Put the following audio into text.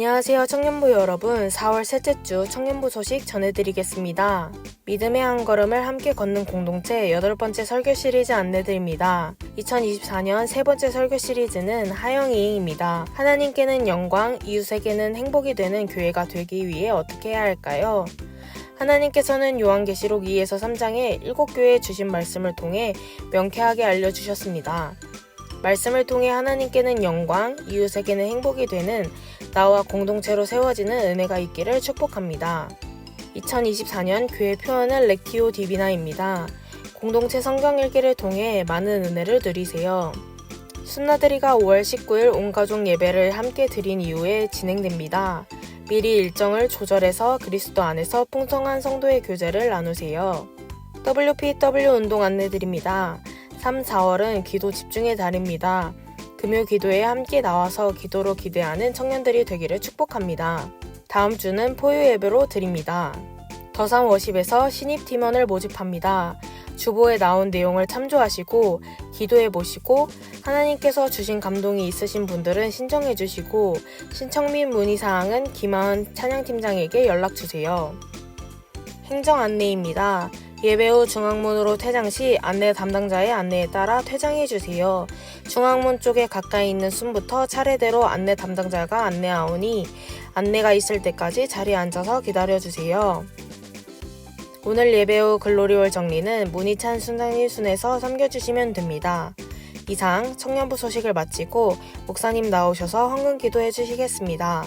안녕하세요 청년부 여러분 4월 셋째 주 청년부 소식 전해드리겠습니다. 믿음의 한 걸음을 함께 걷는 공동체 여덟 번째 설교 시리즈 안내드립니다. 2024년 세 번째 설교 시리즈는 하영이입니다. 하나님께는 영광, 이웃에게는 행복이 되는 교회가 되기 위해 어떻게 해야 할까요? 하나님께서는 요한계시록 2에서 3장에 일곱 교회에 주신 말씀을 통해 명쾌하게 알려주셨습니다. 말씀을 통해 하나님께는 영광, 이웃에게는 행복이 되는 나와 공동체로 세워지는 은혜가 있기를 축복합니다. 2024년 교회 표현은 렉티오 디비나입니다. 공동체 성경 읽기를 통해 많은 은혜를 누리세요. 순나들이가 5월 19일 온 가족 예배를 함께 드린 이후에 진행됩니다. 미리 일정을 조절해서 그리스도 안에서 풍성한 성도의 교제를 나누세요. WPW 운동 안내드립니다. 3, 4월은 기도 집중의 달입니다. 금요 기도에 함께 나와서 기도로 기대하는 청년들이 되기를 축복합니다. 다음 주는 포유 예배로 드립니다. 더삼 워십에서 신입 팀원을 모집합니다. 주보에 나온 내용을 참조하시고 기도해 보시고 하나님께서 주신 감동이 있으신 분들은 신청해 주시고 신청 및 문의 사항은 김하은 찬양팀장에게 연락 주세요. 행정 안내입니다. 예배 후 중앙문으로 퇴장 시 안내 담당자의 안내에 따라 퇴장해 주세요. 중앙문 쪽에 가까이 있는 순부터 차례대로 안내 담당자가 안내하오니 안내가 있을 때까지 자리에 앉아서 기다려 주세요. 오늘 예배 후 글로리월 정리는 문희찬 순장님 순에서 섬겨주시면 됩니다. 이상 청년부 소식을 마치고 목사님 나오셔서 헌금 기도해 주시겠습니다.